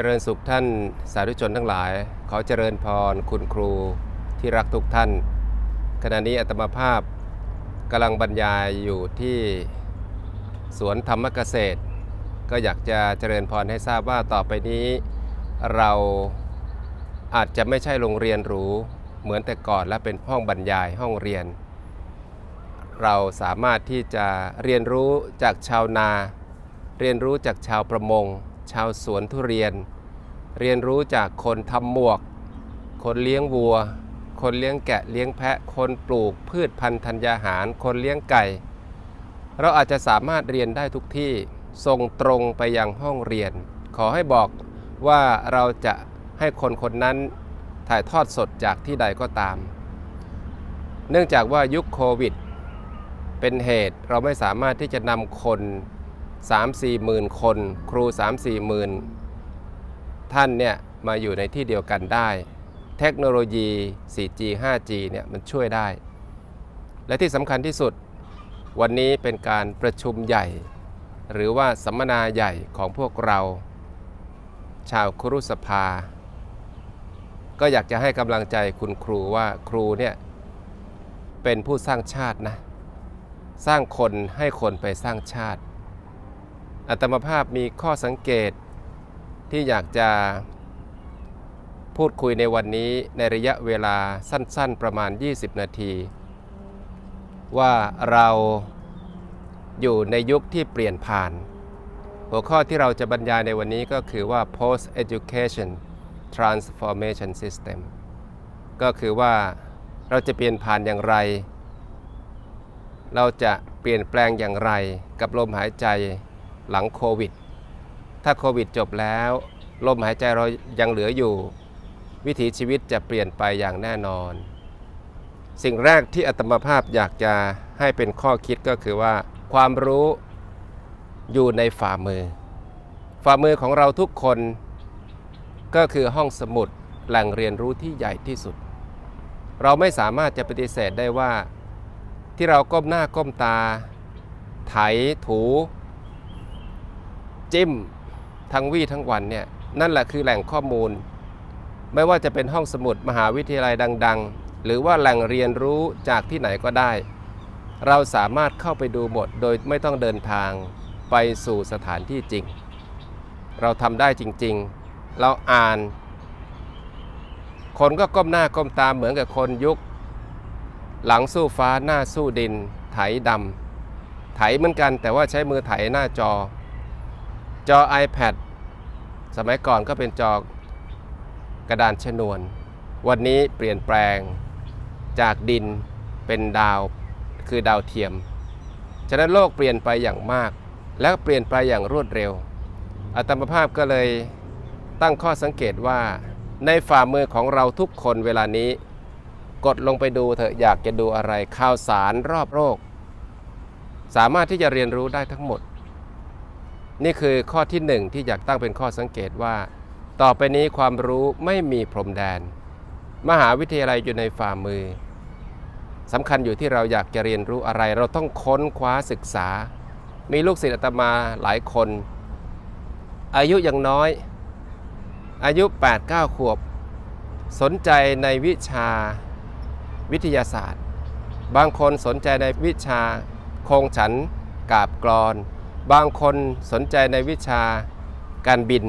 เจริญสุขท่านสาธุชนทั้งหลาย ขอเจริญพรคุณครูที่รักทุกท่าน ขณะนี้อาตมาภาพกำลังบรรยายอยู่ที่สวนธรรมเกษตร ก็อยากจะเจริญพรให้ทราบว่าต่อไปนี้ เราอาจจะไม่ใช่โรงเรียนหรูเหมือนแต่ก่อนและเป็นห้องบรรยายห้องเรียน เราสามารถที่จะเรียนรู้จากชาวนา เรียนรู้จากชาวประมง ชาวสวนทุเรียน เรียนรู้จากคนทำหมวก คนเลี้ยงวัว คนเลี้ยงแกะเลี้ยงแพะ คนปลูกพืชพันธุ์ธัญญาหาร คนเลี้ยงไก่ เราอาจจะสามารถเรียนได้ทุกที่ส่งตรงไปยังห้องเรียน ขอให้บอกว่าเราจะให้คนคนนั้นถ่ายทอดสดจากที่ใดก็ตาม เนื่องจากว่ายุคโควิด เป็นเหตุเราไม่สามารถที่จะนำคน 3-4หมื่นคน ครู 3-4หมื่นท่านเนี่ยมาอยู่ในที่เดียวกันได้ เทคโนโลยี 4G 5G เนี่ยมันช่วยได้ และที่สำคัญที่สุด วันนี้เป็นการประชุมใหญ่ หรือว่าสัมมนาใหญ่ของพวกเรา ชาวครุสภา ก็อยากจะให้กำลังใจคุณครูว่าครูเนี่ยเป็นผู้สร้างชาตินะ สร้างคนให้คนไปสร้างชาติ อัตมาภาพมีข้อสังเกตที่อยากจะพูดคุยในวันนี้ในระยะเวลาสั้น ๆ ประมาณ 20 นาที ว่าเราอยู่ในยุคที่เปลี่ยนผ่าน หัวข้อที่เราจะบรรยายในวันนี้ก็คือว่า post education transformation system ก็คือว่าเราจะเปลี่ยนผ่านอย่างไร เราจะเปลี่ยนแปลงอย่างไรกับลมหายใจ หลังโควิด ถ้าโควิดจบแล้วลมหายใจเรายังเหลืออยู่ วิถีชีวิตจะเปลี่ยนไปอย่างแน่นอน สิ่งแรกที่อาตมาภาพอยากจะให้เป็นข้อคิดก็คือว่า ความรู้อยู่ในฝ่ามือ ฝ่ามือของเราทุกคน ก็คือห้องสมุดแหล่งเรียนรู้ที่ใหญ่ที่สุด เราไม่สามารถจะปฏิเสธได้ว่า ที่เราก้มหน้าก้มตา ไถถู จิ้มทั้งวี่ทั้งวันเนี่ยนั่นแหละคือแหล่งข้อมูล ไม่ว่าจะเป็นห้องสมุดมหาวิทยาลัยดัง ๆ หรือว่าแหล่งเรียนรู้จากที่ไหนก็ได้ เราสามารถเข้าไปดูหมดโดยไม่ต้องเดินทางไปสู่สถานที่จริง เราทำได้จริงๆ เราอ่าน คนก็ก้มหน้าก้มตาเหมือนกับคนยุค หลังสู้ฟ้าหน้าสู้ดิน ไถดำไถเหมือนกันแต่ว่าใช้มือไถหน้าจอ จอ iPad สมัยก่อนก็เป็นจอกระดานชนวน วันนี้เปลี่ยนแปลงจากดินเป็นดาวคือดาวเทียม ฉะนั้นโลกเปลี่ยนไปอย่างมาก และเปลี่ยนไปอย่างรวดเร็ว อัตมภาพก็เลยตั้งข้อสังเกตว่าในฝ่ามือของเราทุกคนเวลานี้ กดลงไปดูเถอะอยากจะดูอะไรข่าวสารรอบโลกสามารถที่จะเรียนรู้ได้ทั้งหมด นี่คือข้อที่หนึ่งที่อยากตั้งเป็นข้อสังเกตว่า ต่อไปนี้ความรู้ไม่มีพรมแดน มหาวิทยาลัยอยู่ในฝ่ามือสำคัญอยู่ที่เราอยากจะเรียนรู้อะไร เราต้องค้นคว้าศึกษา มีลูกศิษย์อาตมาหลายคน อายุยังน้อย อายุ 8-9 ขวบ สนใจในวิชาวิทยาศาสตร์ บางคนสนใจในวิชาโครงฉันกาบกรอน บางคนสนใจในวิชาการบิน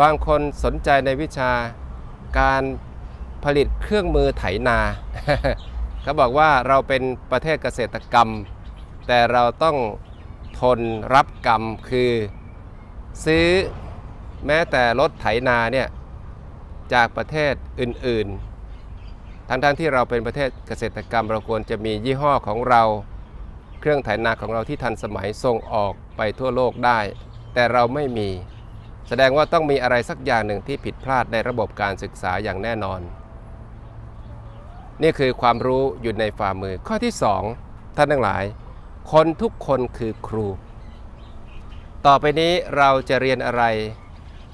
บางคนสนใจในวิชาการผลิตเครื่องมือไถนาเขาบอกว่าเราเป็นประเทศเกษตรกรรม แต่เราต้องทนรับกรรมคือซื้อแม้แต่รถไถนาเนี่ยจากประเทศอื่น ๆ ทั้งๆที่เราเป็นประเทศเกษตรกรรม เราควรจะมียี่ห้อของเรา เครื่องไถนาของเราที่ทันสมัยส่งออกไปทั่วโลกได้ แต่เราไม่มี แสดงว่าต้องมีอะไรสักอย่างหนึ่งที่ผิดพลาดในระบบการศึกษาอย่างแน่นอน นี่คือความรู้อยู่ในฝ่ามือข้อที่ 2 ท่านทั้งหลาย คนทุกคนคือครู ต่อไปนี้เราจะเรียนอะไร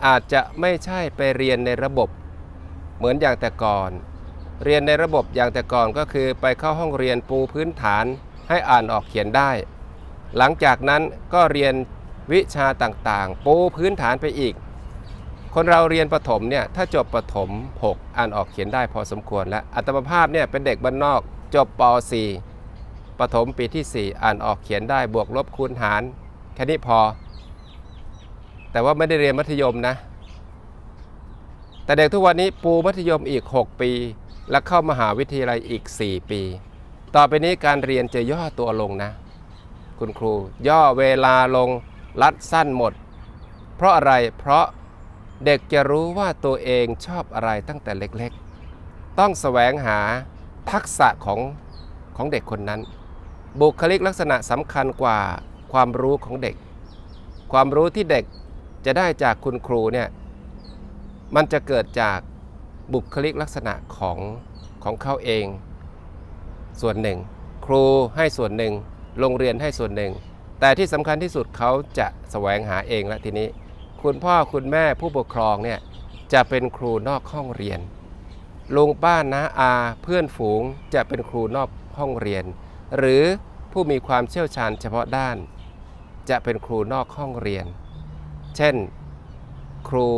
อาจจะไม่ใช่ไปเรียนในระบบ เหมือนอย่างแต่ก่อน เรียนในระบบอย่างแต่ก่อนก็คือไปเข้าห้องเรียนปูพื้นฐาน ให้อ่านออกเขียนได้ หลังจากนั้นก็เรียนวิชาต่างๆ ปูพื้นฐานไปอีก คนเราเรียนประถมเนี่ยถ้าจบประถม 6 อ่านออกเขียนได้พอสมควรแล้ว อัตมภาพเนี่ยเป็นเด็กบ้านนอกจบป .4 ประถมปีที่ 4 อ่านออกเขียนได้บวกลบคูณหารแค่นี้พอ แต่ว่าไม่ได้เรียนมัธยมนะ แต่เด็กทุกวันนี้ปูมัธยมอีก 6 ปี แล้วเข้ามหาวิทยาลัยอีก 4 ปี ต่อไปนี้การเรียนจะย่อตัวลงนะ คุณครู ย่อเวลาลงรัดสั้นหมด เพราะอะไรเพราะเด็กจะรู้ว่าตัวเองชอบอะไรตั้งแต่เล็กๆ ต้องแสวงหาทักษะของของเด็กคนนั้น บุคลิกลักษณะสำคัญกว่าความรู้ของเด็ก ความรู้ที่เด็กจะได้จากคุณครูเนี่ยมันจะเกิดจากบุคลิกลักษณะของของเขาเอง ส่วนหนึ่ง ครูให้ส่วนหนึ่ง โรงเรียนให้ส่วนหนึ่ง แต่ที่สำคัญที่สุดเขาจะแสวงหาเองแล้วทีนี้ คุณพ่อคุณแม่ผู้ปกครองเนี่ยจะเป็นครูนอกห้องเรียนลุงป้าน้าอาเพื่อนฝูงจะเป็นครูนอกห้องเรียน หรือผู้มีความเชี่ยวชาญเฉพาะด้าน จะเป็นครูนอกห้องเรียน เช่น ครู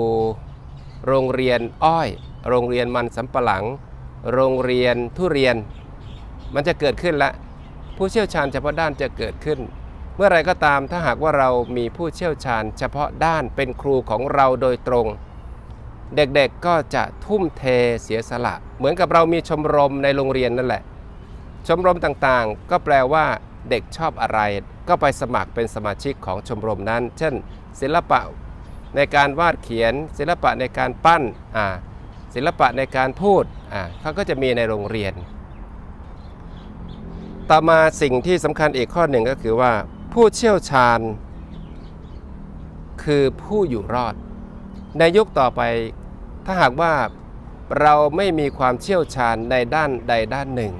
โรงเรียนอ้อย โรงเรียนมันสำปะหลัง โรงเรียนทุเรียน มันจะเกิดขึ้นละ ผู้เชี่ยวชาญเฉพาะด้านจะเกิดขึ้น เมื่อไรก็ตามถ้าหากว่าเรามีผู้เชี่ยวชาญ เฉพาะด้านเป็นครูของเราโดยตรง เด็กๆก็จะทุ่มเทเสียสละ เหมือนกับเรามีชมรมในโรงเรียนนั่นแหละ ชมรมต่างๆ ก็แปลว่าเด็กชอบอะไร ก็ไปสมัครเป็นสมาชิกของชมรมนั้น เช่น ศิลปะในการวาดเขียน ศิลปะในการปั้นศิลปะในการพูดเขาก็จะมีในโรงเรียน ต่อมาสิ่งที่สำคัญอีกข้อหนึ่งก็คือว่า ผู้เชี่ยวชาญ คือผู้อยู่รอด ในยุคต่อไปถ้าหากว่าเราไม่มีความเชี่ยวชาญในด้านใดด้านหนึ่ง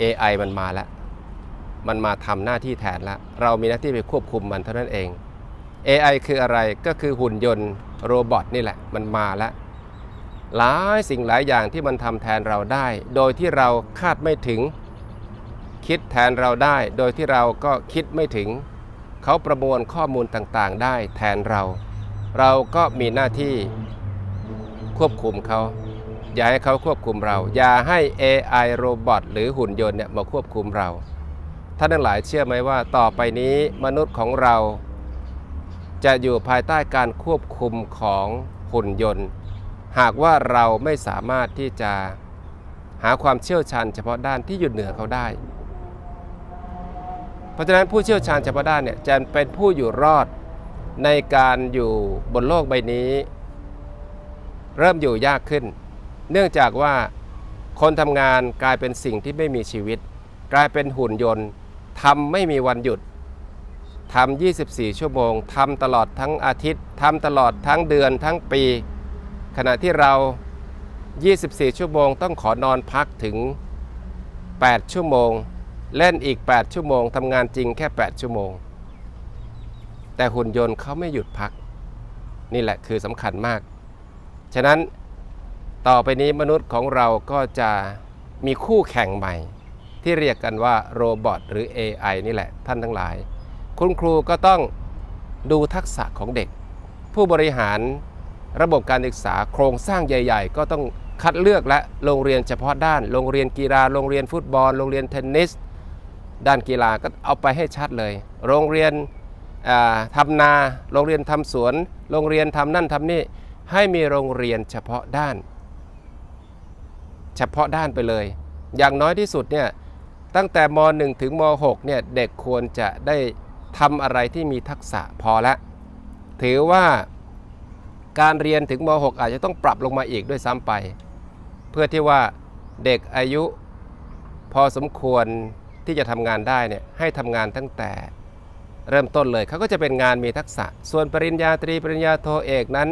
AI มันมาแล้ว มันมาทำหน้าที่แทนแล้ว เรามีหน้าที่ไปควบคุมมันเท่านั้นเอง AI คืออะไรก็คือหุ่นยนต์โรบอทนี่แหละ มันมาแล้ว หลายสิ่งหลายอย่างที่มันทำแทนเราได้ โดยที่เราคาดไม่ถึง คิดแทนเราได้ โดยที่เราก็คิดไม่ถึง เขาประมวลข้อมูลต่างๆ ได้แทนเรา เราก็มีหน้าที่ควบคุมเขา อย่าให้เขาควบคุมเรา อย่าให้ AI โรบอทหรือหุ่นยนต์เนี่ยมาควบคุมเราท่านทั้งหลายเชื่อไหมว่าต่อไปนี้มนุษย์ของเรา จะอยู่ภายใต้การควบคุมของหุ่นยนต์ หากว่าเราไม่สามารถที่จะหาความเชี่ยวชาญเฉพาะด้านที่อยู่เหนือเขาได้ เพราะฉะนั้นผู้เชี่ยวชาญเฉพาะด้านเนี่ยจะเป็นผู้อยู่รอดในการอยู่บนโลกใบนี้ เริ่มอยู่ยากขึ้น เนื่องจากว่าคนทำงานกลายเป็นสิ่งที่ไม่มีชีวิต กลายเป็นหุ่นยนต์ทำไม่มีวันหยุดทำ24 ชั่วโมงทำตลอดทั้งอาทิตย์ทำตลอดทั้งเดือนทั้งปี ขณะที่เรา 24 ชั่วโมงต้องขอนอนพักถึง 8 ชั่วโมง เล่นอีก 8 ชั่วโมงทำงานจริงแค่ 8 ชั่วโมง แต่หุ่นยนต์เขาไม่หยุดพัก นี่แหละคือสำคัญมาก ฉะนั้นต่อไปนี้มนุษย์ของเราก็จะมีคู่แข่งใหม่ ที่เรียกกันว่าโรบอทหรือ AI นี่แหละท่านทั้งหลาย คุณครูก็ต้องดูทักษะของเด็ก ผู้บริหารระบบการศึกษาโครงสร้างใหญ่ ๆ ก็ต้องคัดเลือกและโรงเรียนเฉพาะด้าน โรงเรียนกีฬา โรงเรียนฟุตบอล โรงเรียนเทนนิส ด้านกีฬาก็เอาไปให้ชัดเลย โรงเรียนอ่าทำนา โรงเรียนทำสวน โรงเรียนทำนั่นทำนี่ ให้มีโรงเรียนเฉพาะด้าน เฉพาะด้านไปเลย อย่างน้อยที่สุดเนี่ยตั้งแต่ม .1 ถึงม .6 เนี่ยเด็กควรจะได้ทำอะไรที่มีทักษะพอละถือว่าการเรียนถึงม .6 อาจจะต้องปรับลงมาอีกด้วยซ้ำไป เพื่อที่ว่าเด็กอายุพอสมควร ที่จะทำงานได้เนี่ยให้ทำงานตั้งแต่เริ่มต้นเลยเขาก็จะเป็นงานมีทักษะ ส่วนปริญญาตรีปริญญาโทเอกนั้น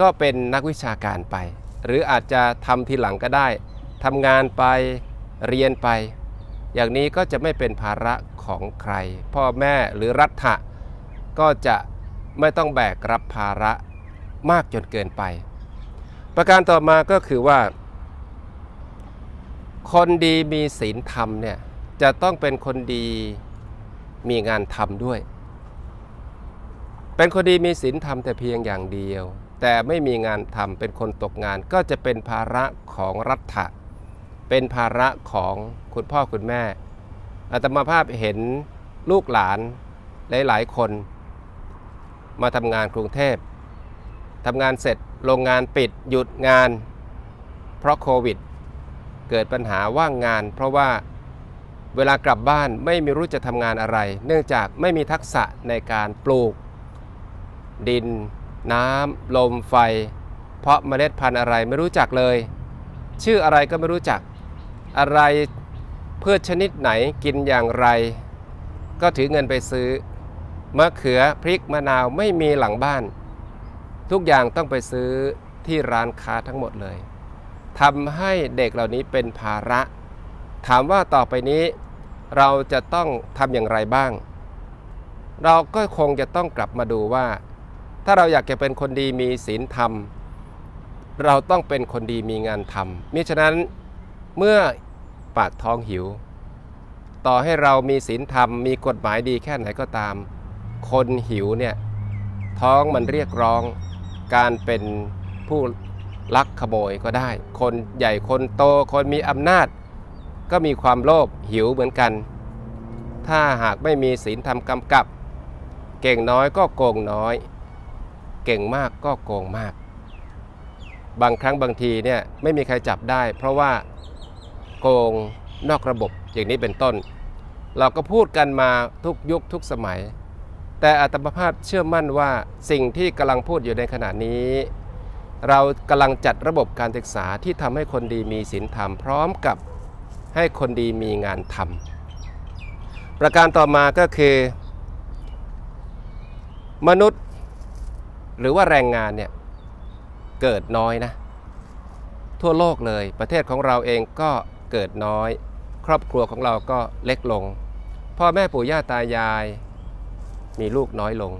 ก็เป็นนักวิชาการไป หรืออาจจะทำทีหลังก็ได้ทำงานไปเรียนไป อย่างนี้ก็จะไม่เป็นภาระของใคร พ่อแม่หรือรัฐะก็จะไม่ต้องแบกรับภาระมากจนเกินไป ประการต่อมาก็คือว่า คนดีมีศีลธรรมเนี่ย จะต้องเป็นคนดีมีงานทำด้วย เป็นคนดีมีศีลธรรมแต่เพียงอย่างเดียว แต่ไม่มีงานทำเป็นคนตกงานก็จะเป็นภาระของรัฐะเป็นภาระของคุณพ่อคุณแม่อาตมาภาพเห็นลูกหลานหลายๆ คน มาทำงานกรุงเทพทำงานเสร็จโรงงานปิดหยุดงาน เพราะโควิด เกิดปัญหาว่างงาน เพราะว่า เวลากลับบ้านไม่มีรู้จะทำงานอะไร เนื่องจากไม่มีทักษะในการปลูก ดิน น้ำลมไฟ เพราะเมล็ดพันธุ์อะไรไม่รู้จักเลย ชื่ออะไรก็ไม่รู้จัก อะไรพืชชนิดไหนกินอย่างไร ก็ถือเงินไปซื้อมะเขือพริกมะนาวไม่มีหลังบ้าน ทุกอย่างต้องไปซื้อที่ร้านค้าทั้งหมดเลยทำให้เด็กเหล่านี้เป็นภาระ ถามว่าต่อไปนี้เราจะต้องทำอย่างไรบ้าง เราก็คงจะต้องกลับมาดูว่า ถ้าเราอยากจะเป็นคนดีมีศีลธรรม เราต้องเป็นคนดีมีงานทำมิฉะนั้นเมื่อปากท้องหิว ต่อให้เรามีศีลธรรมมีกฎหมายดีแค่ไหนก็ตาม คนหิวเนี่ยท้องมันเรียกร้องการเป็นผู้ลักขโมยก็ได้ คนใหญ่คนโตคนมีอำนาจ ก็มีความโลภหิวเหมือนกัน ถ้าหากไม่มีศีลธรรมกำกับ เก่งน้อยก็โกงน้อย เก่งมากก็โกงมาก บางครั้งบางทีเนี่ยไม่มีใครจับได้ เพราะว่าโกงนอกระบบอย่างนี้เป็นต้น เราก็พูดกันมาทุกยุคทุกสมัย แต่อาตมภาพเชื่อมั่นว่าสิ่งที่กำลังพูดอยู่ในขณะนี้เรากำลังจัดระบบการศึกษาที่ทำให้คนดีมีศีลธรรมพร้อมกับ ให้คนดีมีงานทำประการต่อมาก็คือ มนุษย์หรือว่าแรงงานเนี่ยเกิดน้อยนะ ทั่วโลกเลยประเทศของเราเองก็เกิดน้อย ครอบครัวของเราก็เล็กลง พ่อแม่ปู่ย่าตายาย มีลูกน้อยลง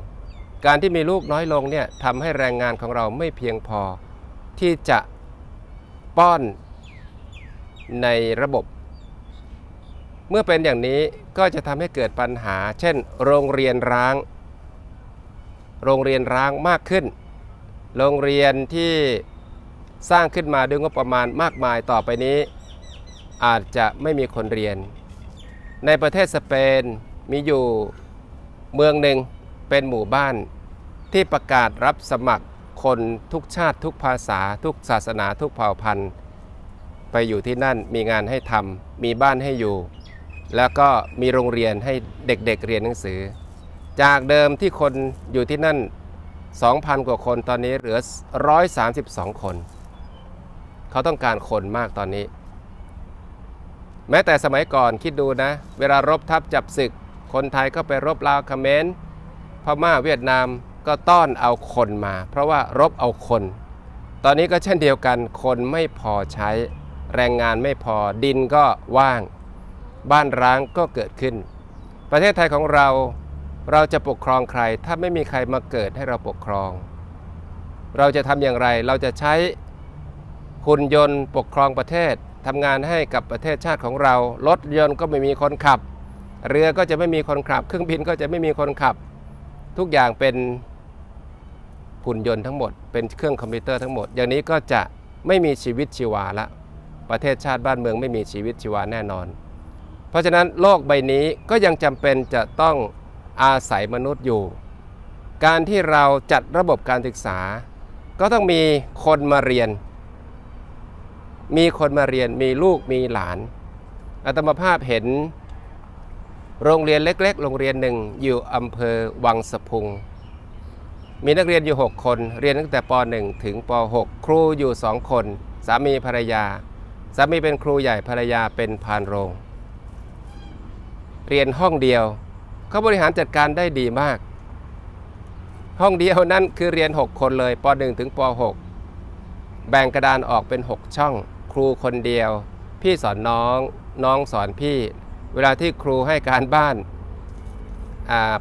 การที่มีลูกน้อยลงเนี่ยทำให้แรงงานของเราไม่เพียงพอที่จะป้อนในระบบ เมื่อเป็นอย่างนี้ก็จะทำให้เกิดปัญหา เช่น โรงเรียนร้าง โรงเรียนร้างมากขึ้น โรงเรียนที่สร้างขึ้นมาด้วยงบประมาณมากมายต่อไปนี้ อาจจะไม่มีคนเรียน ในประเทศสเปนมีอยู่เมืองหนึ่งเป็นหมู่บ้านที่ประกาศรับสมัครคนทุกชาติทุกภาษาทุกศาสนาทุกเผ่าพันธุ์ ไปอยู่ที่นั่นมีงานให้ทำมีบ้านให้อยู่ แล้วก็มีโรงเรียนให้เด็กๆเเรียนหนังสือ จากเดิมที่คนอยู่ที่นั่น 2,000 กว่าคนตอนนี้เหลือ 132 คน เขาต้องการคนมากตอนนี้ แม้แต่สมัยก่อนคิดดูนะ เวลารบทัพจับศึก คนไทยก็ไปรบลาวเขมรพม่าเวียดนามก็ต้อนเอาคนมา เพราะว่ารบเอาคน ตอนนี้ก็เช่นเดียวกันคนไม่พอใช้แรงงานไม่พอดินก็ว่าง บ้านร้างก็เกิดขึ้น ประเทศไทยของเราเราจะปกครองใคร ถ้าไม่มีใครมาเกิดให้เราปกครอง เราจะทำอย่างไรเราจะใช้หุ่นยนต์ปกครองประเทศทำงานให้กับประเทศชาติของเรารถยนต์ก็ไม่มีคนขับ เรือก็จะไม่มีคนขับ เครื่องบินก็จะไม่มีคนขับ ทุกอย่างเป็นหุ่นยนต์ทั้งหมด เป็นเครื่องคอมพิวเตอร์ทั้งหมด อย่างนี้ก็จะไม่มีชีวิตชีวาละ ประเทศชาติบ้านเมืองไม่มีชีวิตชีวาแน่นอน เพราะฉะนั้นโลกใบนี้ก็ยังจำเป็นจะต้องอาศัยมนุษย์อยู่ การที่เราจัดระบบการศึกษา ก็ต้องมีคนมาเรียน มีคนมาเรียนมีลูกมีหลานอาตมาภาพเห็น โรงเรียนเล็ก ๆ โรงเรียนหนึ่งอยู่อำเภอวังสะพุง มีนักเรียนอยู่ 6 คน เรียนตั้งแต่ป .1 ถึงป .6 ครูอยู่ 2 คน สามีภรรยา สามีเป็นครูใหญ่ภรรยาเป็นพานโรง เรียนห้องเดียว เขาบริหารจัดการได้ดีมาก ห้องเดียวนั่นคือเรียน 6 คนเลยป .1 ถึงป .6 แบ่งกระดานออกเป็น 6 ช่อง ครูคนเดียว พี่สอนน้องน้องสอนพี่ เวลาที่ครูให้การบ้าน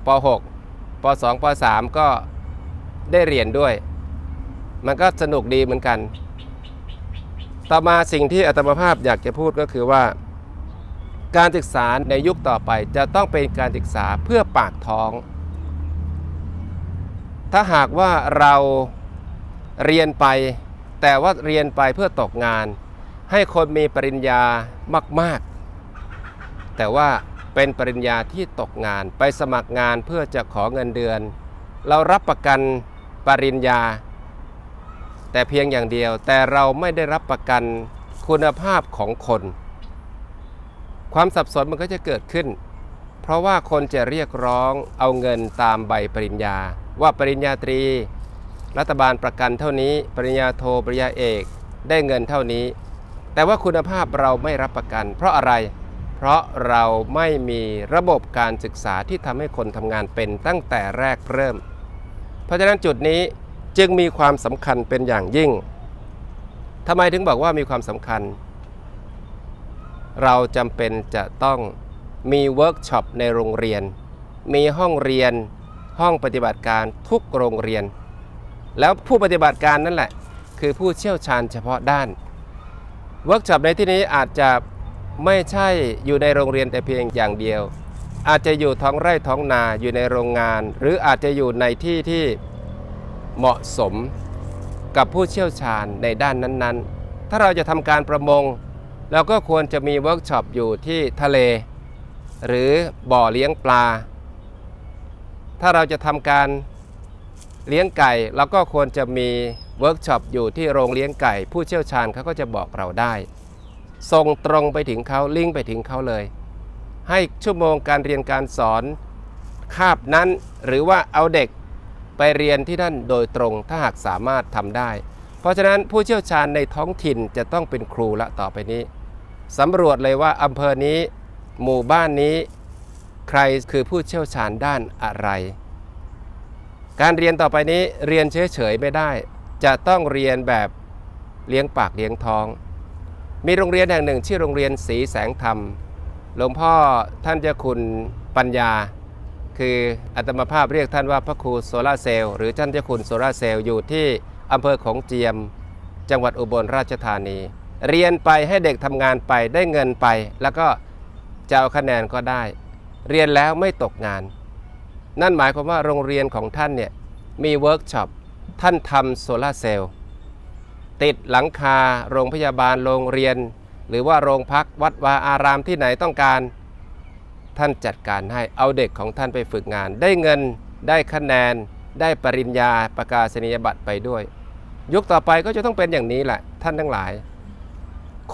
ป .6 ป .2 ป .3 ก็ได้เรียนด้วย มันก็สนุกดีเหมือนกัน ต่อมาสิ่งที่อาตมาภาพอยากจะพูดก็คือว่า การศึกษาในยุคต่อไปจะต้องเป็นการศึกษาเพื่อปากท้อง ถ้าหากว่าเราเรียนไป แต่ว่าเรียนไปเพื่อตกงาน ให้คนมีปริญญามาก ๆ แต่ว่าเป็นปริญญาที่ตกงานไปสมัครงานเพื่อจะขอเงินเดือน เรารับประกันปริญญา แต่เพียงอย่างเดียวแต่เราไม่ได้รับประกันคุณภาพของคน ความสับสนมันก็จะเกิดขึ้น เพราะว่าคนจะเรียกร้องเอาเงินตามใบปริญญา ว่าปริญญาตรี รัฐบาลประกันเท่านี้ ปริญญาโทปริญญาเอกได้เงินเท่านี้ แต่ว่าคุณภาพเราไม่รับประกัน เพราะอะไร เพราะเราไม่มีระบบการศึกษาที่ทำให้คนทำงานเป็นตั้งแต่แรกเริ่ม เพราะฉะนั้นจุดนี้จึงมีความสำคัญเป็นอย่างยิ่งทำไมถึงบอกว่ามีความสำคัญ เราจำเป็นจะต้องมีเวิร์กช็อปในโรงเรียน มีห้องเรียน ห้องปฏิบัติการทุกโรงเรียน แล้วผู้ปฏิบัติการนั่นแหละ คือผู้เชี่ยวชาญเฉพาะด้าน เวิร์กช็อปในที่นี้อาจจะไม่ใช่อยู่ในโรงเรียนแต่เพียงอย่างเดียว อาจจะอยู่ท้องไร่ท้องนาอยู่ในโรงงาน หรืออาจจะอยู่ในที่ที่เหมาะสมกับผู้เชี่ยวชาญในด้านนั้นๆ ถ้าเราจะทำการประมง เราก็ควรจะมีเวิร์กช็อปอยู่ที่ทะเล หรือบ่อเลี้ยงปลา ถ้าเราจะทำการเลี้ยงไก่เราก็ควรจะมีเวิร์กช็อปอยู่ที่โรงเลี้ยงไก่ ผู้เชี่ยวชาญเขาก็จะบอกเราได้ส่งตรงไปถึงเขาลิงก์ไปถึงเขาเลย ให้ชั่วโมงการเรียนการสอนคาบนั้นหรือว่าเอาเด็กไปเรียนที่นั่นโดยตรงถ้าหากสามารถทำได้ เพราะฉะนั้นผู้เชี่ยวชาญในท้องถิ่นจะต้องเป็นครูละต่อไปนี้ สำรวจเลยว่าอำเภอนี้ หมู่บ้านนี้ ใครคือผู้เชี่ยวชาญด้านอะไร การเรียนต่อไปนี้เรียนเฉยๆไม่ได้ จะต้องเรียนแบบเลี้ยงปากเลี้ยงท้อง มีโรงเรียนแห่งหนึ่งชื่อโรงเรียนศรีแสงธรรม หลวงพ่อท่านเจ้าคุณปัญญา คืออัตมภาพเรียกท่านว่าพระครูโซลาเซลล์หรือท่านเจ้าคุณโซลาเซลล์อยู่ที่อำเภอของเจียม จังหวัดอุบลราชธานี เรียนไปให้เด็กทำงานไปได้เงินไป แล้วก็จะเอาคะแนนก็ได้ เรียนแล้วไม่ตกงาน นั่นหมายความว่าโรงเรียนของท่านเนี่ยมีเวิร์กช็อปท่านทำโซลาเซลล์ติดหลังคา โรงพยาบาลโรงเรียน หรือว่าโรงพักวัดวาอารามที่ไหนต้องการ ท่านจัดการให้เอาเด็กของท่านไปฝึกงาน ได้เงินได้คะแนน ได้ปริญญาประกาศนียบัตรไปด้วย ยุคต่อไปก็จะต้องเป็นอย่างนี้แหละท่านทั้งหลาย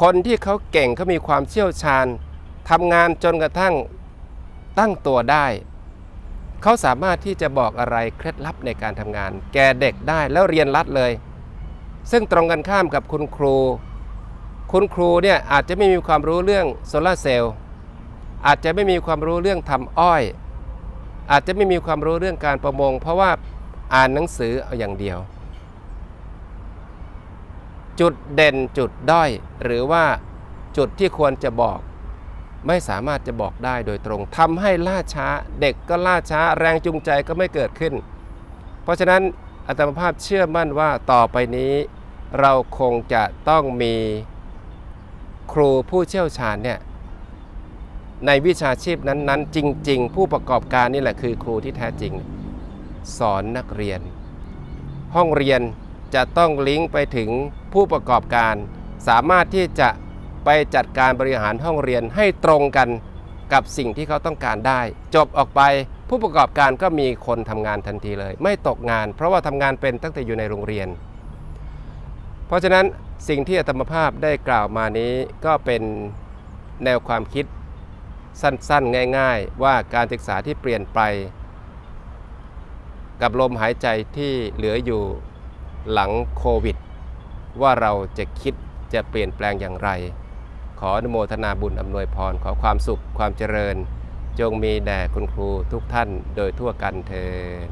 คนที่เขาเก่งเขามีความเชี่ยวชาญทำงานจนกระทั่งตั้งตัวได้ เขาสามารถที่จะบอกอะไรเคล็ดลับในการทำงาน แก่เด็กได้แล้วเรียนรัดเลย ซึ่งตรงกันข้ามกับคุณครู คุณครูเนี่ยอาจจะไม่มีความรู้เรื่องโซลาเซลล์อาจจะไม่มีความรู้เรื่องทำอ้อย อาจจะไม่มีความรู้เรื่องการประมง เพราะว่าอ่านหนังสือเอาอย่างเดียว จุดเด่นจุดด้อย หรือว่าจุดที่ควรจะบอก ไม่สามารถจะบอกได้โดยตรงทำให้ล่าช้าเด็กก็ล่าช้าแรงจูงใจก็ไม่เกิดขึ้น เพราะฉะนั้นอาตมาภาพเชื่อมั่นว่าต่อไปนี้ เราคงจะต้องมีครูผู้เชี่ยวชาญเนี่ยในวิชาชีพนั้นๆ จริง ๆ ผู้ประกอบการนี่แหละคือครูที่แท้จริง สอนนักเรียน ห้องเรียนจะต้องลิงก์ไปถึง ผู้ประกอบการ สามารถที่จะไปจัดการบริหารห้องเรียนให้ตรงกันกับสิ่งที่เขาต้องการได้ จบออกไปผู้ประกอบการก็มีคนทำงานทันทีเลย ไม่ตกงาน เพราะว่าทำงานเป็นตั้งแต่อยู่ในโรงเรียน เพราะฉะนั้นสิ่งที่อาตมาภาพได้กล่าวมานี้ก็เป็นแนวความคิดสั้นๆ ง่าย ๆ ว่าการศึกษาที่เปลี่ยนไป กับลมหายใจที่เหลืออยู่หลังโควิด ว่าเราจะคิดจะเปลี่ยนแปลงอย่างไร ขออนุโมทนาบุญอำนวยพร ขอความสุขความเจริญ จงมีแด่คุณครูทุกท่านโดยทั่วกันเทิน